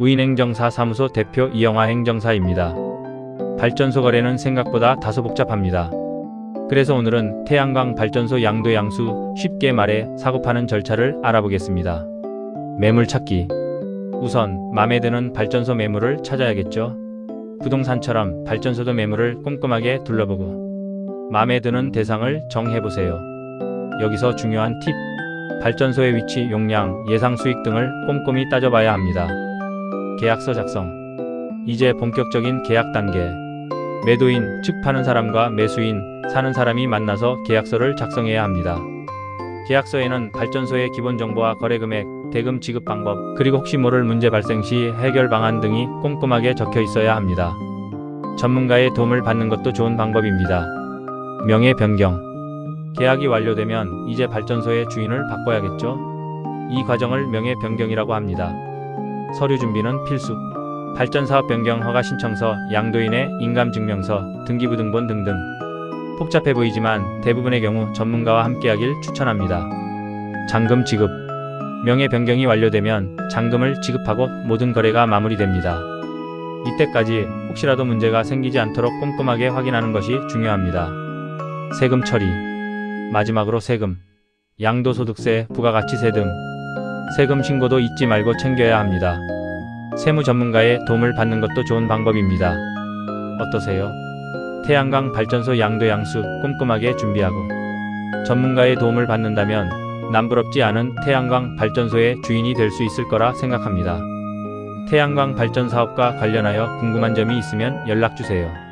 우인행정사 사무소 대표 이영화 행정사입니다. 발전소 거래는 생각보다 다소 복잡합니다. 그래서 오늘은 태양광 발전소 양도 양수 쉽게 말해 사고 파는 절차를 알아보겠습니다. 매물 찾기. 우선 마음에 드는 발전소 매물을 찾아야겠죠. 부동산처럼 발전소도 매물을 꼼꼼하게 둘러보고 마음에 드는 대상을 정해보세요. 여기서 중요한 팁. 발전소의 위치, 용량, 예상 수익 등을 꼼꼼히 따져봐야 합니다. 계약서 작성. 이제 본격적인 계약 단계. 매도인, 즉 파는 사람과 매수인, 사는 사람이 만나서 계약서를 작성해야 합니다. 계약서에는 발전소의 기본 정보와 거래 금액, 대금 지급 방법, 그리고 혹시 모를 문제 발생 시 해결 방안 등이 꼼꼼하게 적혀 있어야 합니다. 전문가의 도움을 받는 것도 좋은 방법입니다. 명예 변경. 계약이 완료되면 이제 발전소의 주인을 바꿔야겠죠? 이 과정을 명예 변경이라고 합니다. 서류 준비는 필수. 발전사업 변경 허가 신청서, 양도인의 인감증명서, 등기부등본 등등. 복잡해 보이지만 대부분의 경우 전문가와 함께하길 추천합니다. 잔금 지급. 명예 변경이 완료되면 잔금을 지급하고 모든 거래가 마무리됩니다. 이때까지 혹시라도 문제가 생기지 않도록 꼼꼼하게 확인하는 것이 중요합니다. 세금 처리. 마지막으로 세금. 양도소득세, 부가가치세 등 세금 신고도 잊지 말고 챙겨야 합니다. 세무 전문가의 도움을 받는 것도 좋은 방법입니다. 어떠세요? 태양광 발전소 양도 양수 꼼꼼하게 준비하고 전문가의 도움을 받는다면 남부럽지 않은 태양광 발전소의 주인이 될 수 있을 거라 생각합니다. 태양광 발전 사업과 관련하여 궁금한 점이 있으면 연락 주세요.